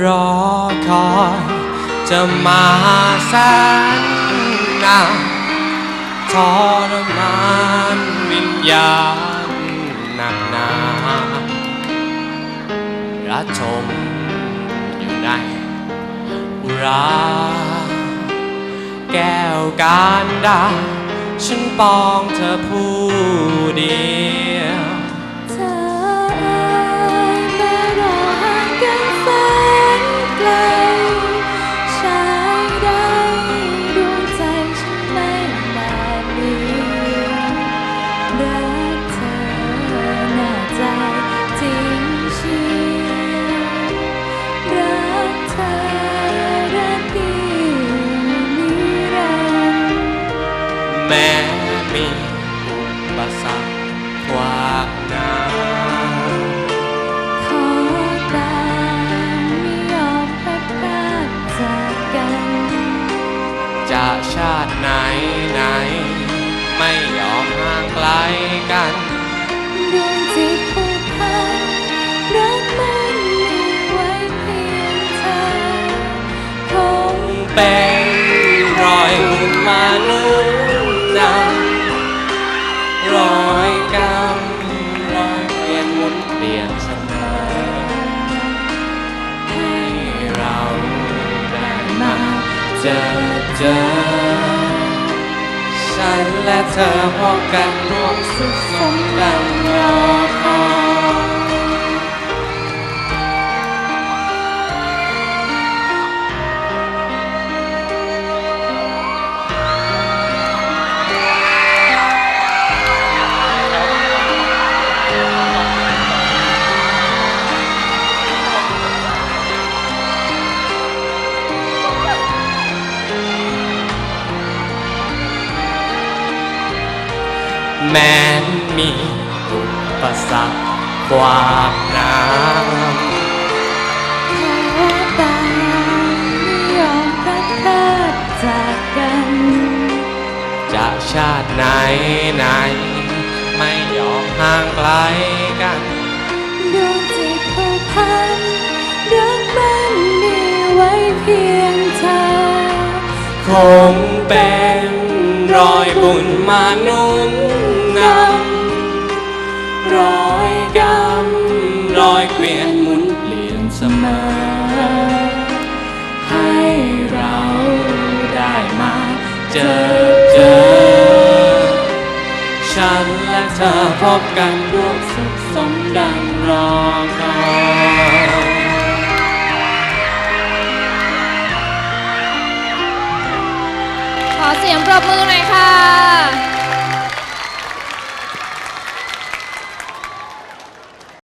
รอคอยจะมาแสนนานทรมานวิญญาณหนักหนาระชมอยู่ในอุราแก้วการดาฉันปองเธอผู้เดียว แม้มีอุปสรรคขวางหน้าขอแตามไม่ยอมพลัดพรากจากกัน จะชาติไหนไหน ไม่ยอมห่างไกลกัน ลี่ยนเสมอให้เราได้มาเจอเจอ ฉันและเธอพบกันร่วมสุขสมดังรอคอย แม้นมีอุปสรรคขวางน้ขอตามไม่ยอมพลัดพรากจากกันำจะชาติไหนไหน ไม่ยอมห่างไกลกัน ดวงจิตผูกพันรักมันมีไว้เพียงเธอ คงเป็นรอยบุญมานุ่ม นำรอยกำรอยเกวียนหมุนเปลี่ยนเสมอ ให้เราได้มาเจอเจอ ฉันและเธอพบกันร่วมสุขสมดังรอคอยขอเสียงปรบมือหน่อยค่ะ